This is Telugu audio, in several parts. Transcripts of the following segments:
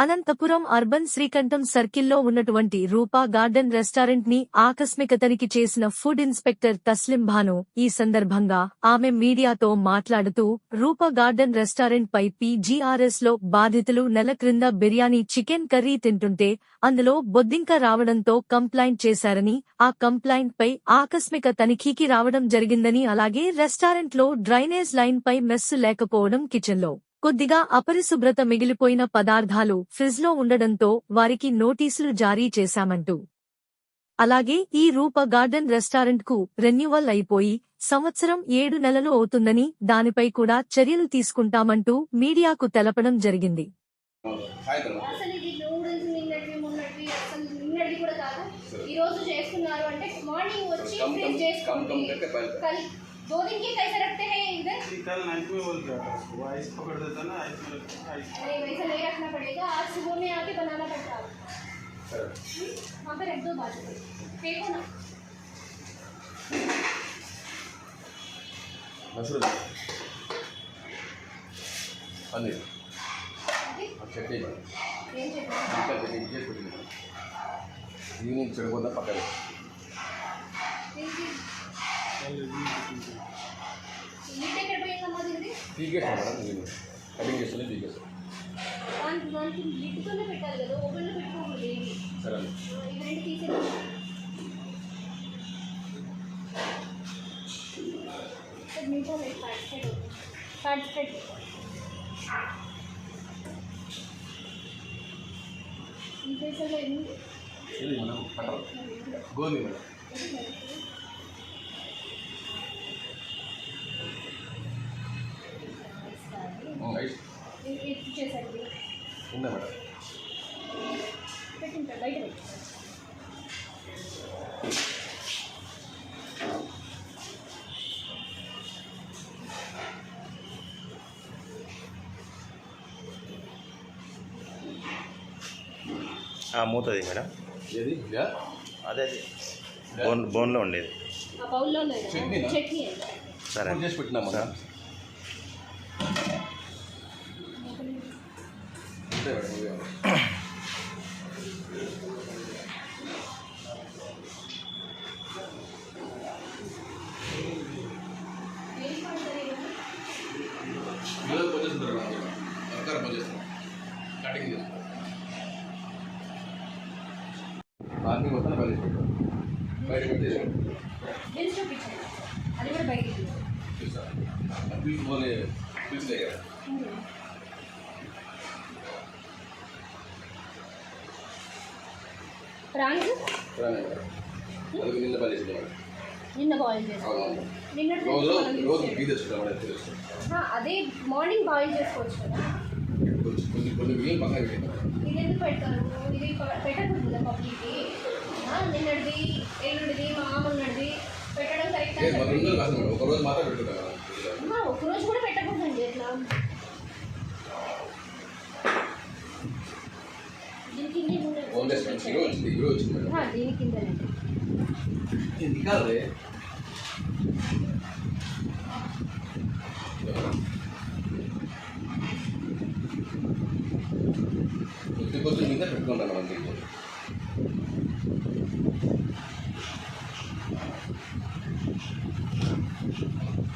అనంతపురం అర్బన్ శ్రీకంఠం సర్కిల్లో ఉన్నటువంటి రూపా గార్డెన్ రెస్టారెంట్ని ఆకస్మిక తనిఖీ చేసిన ఫుడ్ ఇన్స్పెక్టర్ తస్లిం భాను ఈ సందర్భంగా ఆమె మీడియాతో మాట్లాడుతూ రూపా గార్డెన్ రెస్టారెంట్ పై పీజీఆర్ఎస్లో బాధితులు నెల క్రింద బిర్యానీ చికెన్ కర్రీ తింటుంటే అందులో బొద్దింక రావడంతో కంప్లైంట్ చేశారని ఆ కంప్లైంట్ పై ఆకస్మిక తనిఖీకి రావడం జరిగిందని అలాగే రెస్టారెంట్లో డ్రైనేజ్ లైన్ పై మెస్సు లేకపోవడం కిచెన్లో కొద్దిగా అపరిశుభ్రత మిగిలిపోయిన పదార్థాలు ఫ్రిజ్లో ఉండడంతో వారికి నోటీసులు జారీ చేశామంటూ. అలాగే ఈ రూప గార్డెన్ రెస్టారెంట్కు రెన్యువల్ అయిపోయి సంవత్సరం ఏడు నెలలు అవుతుందని దానిపై కూడా చర్యలు తీసుకుంటామంటూ మీడియాకు తెలపడం జరిగింది. ఈ రోజు చేస్తున్నారు అంటే మార్నింగ్ వచ్చి कम कम ఫ్రిజ్ कम कम చేసుకోండి करके पहले कल दो दिन के कैसे रखते हैं इधर जी, कल नाइट में बोल गया था उसको वो आइस पकड़ देता ना आइस में रखता आइस अरे वैसा नहीं रखना पड़ेगा आज सुबह में आके बनाना पड़ता है सर वहाँ पे रख दो बाजू में फेंको ना mushroom paneer okay chutney madam ఏం చెప్పండి ఇంకా చట్నీ చేసి పెట్టింది మేడం ఈవినింగ్ చెడకుండా పక్కన పీకేస్తాం మేడం నేను కటింగ్ చేస్తుంది పీకేస్తాం దానికి దానికి లిడ్తోనే పెట్టాలి కదా ఓపెన్లో ఉందా మేడం మూతది మేడం? అదే అది. బోన్ బోన్లో ఉండేది. సరే. చేసి పెట్టినా చేసి పెట్టాం బయట పెట్టేసి బిల్స్ చూపించండి అది కూడా బయటికి తీయండి. చూస్తాను పీస్ పోలే పీస్ దగ్గర ప్రాన్స్ అది నిన్న పని చేసింది మేడం నిన్న బాయిల్ చేసుకోవాలి అవును. నిన్నటి రోజు నుంచి మనం రోజు use బీ తెచ్చుకుంటాం మేడం తెలుసు చేయాలి. ఆ, అదే మార్నింగ్ బాయిల్ చేసుకోవచ్చు కదా. కొన్ని కొన్ని పక్కన పెట్టింది ఇది ఎందుకు పెడతారు? ఇది పెట్టకూడదు కదా పబ్లిక్కి నిన్నటిది ఎల్లుండిది మా మామన్నది పెట్టడం కరెక్ట్ ఏ మన రెండు కాదు మేడం. ఒక రోజు మాత్రం పెట్టుకుంటాం మేడం ఒక్కరోజు కూడా పెట్టకూడదండి ఎట్లా దీని కింద ఉండే- హీరో వచ్చింది హీరో వచ్చింది దీని కిందనండి ఇది కాదే కొద్ది కొద్ది మీద పెట్టుకుంటాను మనం దీంట్లో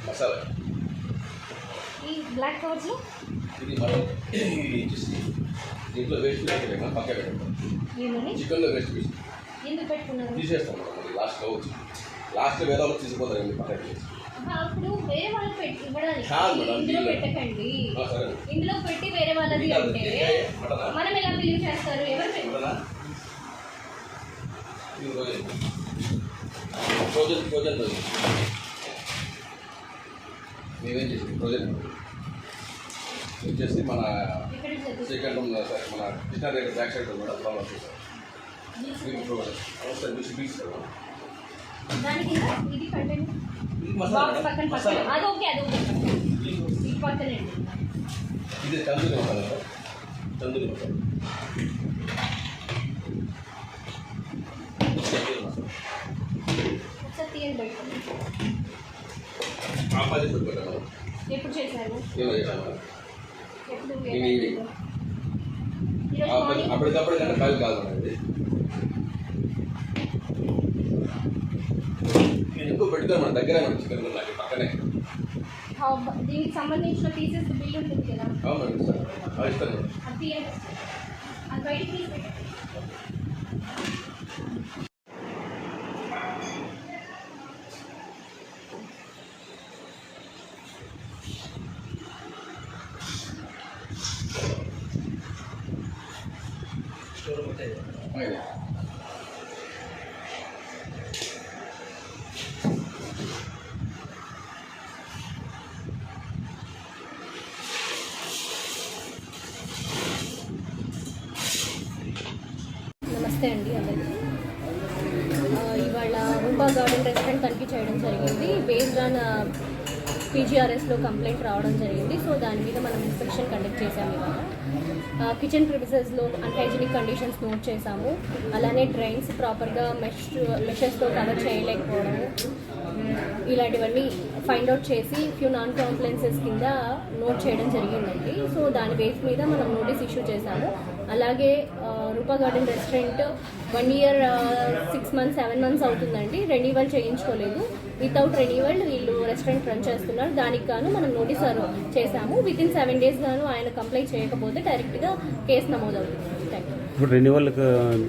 మసాలా. ఈ బ్లాక్ కవర్స్లో ఇది మనం ఇది వచ్చేసి దీంట్లో వేస్ట్ పెట్టాం పక్క పెట్టాం చికెన్లో వేస్ట్ పెట్టుకున్నారు? తీసేస్తాం మనం మళ్ళీ లాస్ట్లో వచ్చి లాస్ట్లో వేరే వాళ్ళకి పెట్టి కాదు మేడం, ఇందులో పెట్టి వేరే వాళ్ళది అంటే? మనం ఎలా బిలీవ్ చేస్తారు? ఎవరు రోజు. మేమేం చేసింది రోజు. వచ్చేసి మన చదువు సెకండ్ మన కృష్ణా దగ్గర బ్యాక్ సైడ్ కూడా ప్రాబ్లం మీకు బీచ్ కదా దాని కింద ఇది తందూరి మసాలా మేడం. తందూరి మసాలా ఎప్పుడు చేశారు? ఏమో చేసాం మేడం ఎప్పుడు నేను ఈవినింగ్. ఈరోజు అప్పటి- మార్నింగ్ అప్పటికప్పుడు కంటే ఫైల్ కాదు అనేది నేను ఎక్కువ పెట్టుతాను మన దగ్గర చికెన్ నాకు పక్కనే హా- దీనికి సంబంధించిన పీసెస్ బిల్ ఉంటుంది కదా అవునండి సార్ ఆ, ఇస్తాను మేడం. అది తీయండి అది బయటికి నమస్తే అండి అందరికీ ఇవాళ రూపా గార్డెన్ రెస్టారెంట్ తనిఖీ చేయడం జరిగింది. బేస్డ్ ఆన్ పీజీఆర్ఎస్లో కంప్లైంట్ రావడం జరిగింది. సో దాని మీద మనం ఇన్స్పెక్షన్ కండక్ట్ చేసాము ఇవాళ. కిచెన్ ప్రిమిసెస్లో అన్హైజీనిక్ కండిషన్స్ నోట్ చేసాము అలానే డ్రైన్స్ ప్రాపర్గా మెష్ మెషెస్తో కవర్ చేయలేకపోవడము ఇలాంటివన్నీ ఫైండ్ అవుట్ చేసి ఫ్యూ నాన్ కాంప్లైన్సెస్ కింద నోట్ చేయడం జరిగిందండి. సో దాని బేస్ మీద మనం నోటీస్ ఇష్యూ చేశాము. అలాగే Rupa garden restaurant one year six months seven months అవుతుందండి. రెన్యువల్ చేయించుకోలేదు. వితౌట్ రెన్యువల్ వీళ్ళు రెస్టారెంట్ రన్ చేస్తున్నారు. దానికి గాను మనం నోటీస్ చేశాము. విత్ ఇన్ సెవెన్ డేస్ గాను ఆయన కంప్లైంట్ చేయకపోతే డైరెక్ట్గా కేసు నమోదవుతుంది. ఇప్పుడు రెన్యువల్కి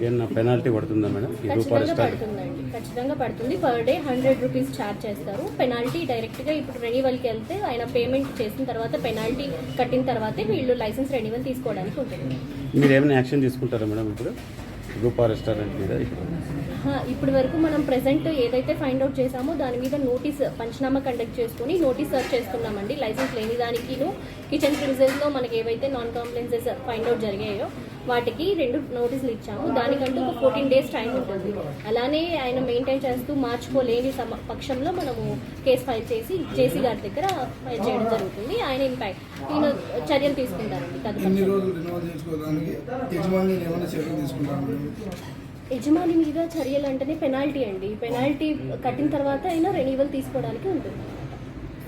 ఏమన్నా పెనాల్టీ పడుతుందా మేడం? పడుతుందండి. ఖచ్చితంగా పడుతుంది. Per day hundred rupees charge చేస్తారు. పెనాల్టీ డైరెక్ట్గా ఇప్పుడు రెన్యువల్కి వెళ్తే ఆయన పేమెంట్ చేసిన తర్వాత పెనాల్టీ కట్టిన తర్వాతే వీళ్ళు లైసెన్స్ రెన్యువల్ తీసుకోవడానికి ఉంటుంది. మీరు ఏమైనా యాక్షన్ తీసుకుంటారా మేడం ఇప్పుడు? రూపా రెస్టారెంట్ మీద ఇప్పుడు. ఇప్పటి వరకు మనం ప్రెసెంట్ ఏదైతే ఫైండ్ అవుట్ చేసామో దాని మీద నోటీస్ పంచనామా కండక్ట్ చేసుకుని నోటీస్ సర్చ్ చేస్తున్నామండి. లైసెన్స్ లేని దానికిను కిచెన్ ప్రిమిసెస్లో మనకి ఏవైతే నాన్ కంప్లైన్సెస్ ఫైండ్ అవుట్ జరిగాయో వాటికి రెండు నోటీసులు ఇచ్చాము. దానికంటూ ఒక ఫోర్టీన్ డేస్ టైం ఉంటుంది. అలానే ఆయన మెయింటైన్ చేస్తూ మార్చుకోలేని సమ పక్షంలో మనము కేసు ఫైల్ చేసి జేసీ గారి దగ్గర ఫైల్ చేయడం జరుగుతుంది. ఆయన ఇంపాక్ట్ ఈయన చర్యలు తీసుకుంటారు తదుపరి యజమాని మీద చర్యలు అంటేనే పెనాల్టీ అండి. పెనాల్టీ కట్టిన తర్వాత అయినా రెన్యువల్ తీసుకోవడానికి ఉంటుంది.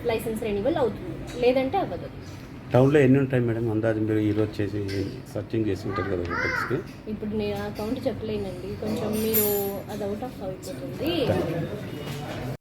లైసెన్స్ రెన్యువల్ అవుతుంది. లేదంటే అవ్వదు. టౌన్లో ఎన్ని ఉంటాయి మేడం? అందాజు మీరు ఈరోజు చేసి సర్చింగ్ చేసి ఉంటారు కదా హోటల్స్కి ఇప్పుడు నేను అకౌంట్ చెప్పలేనండి. కొంచెం మీరు అది అవుట్ ఆఫ్ అయిపోతుంది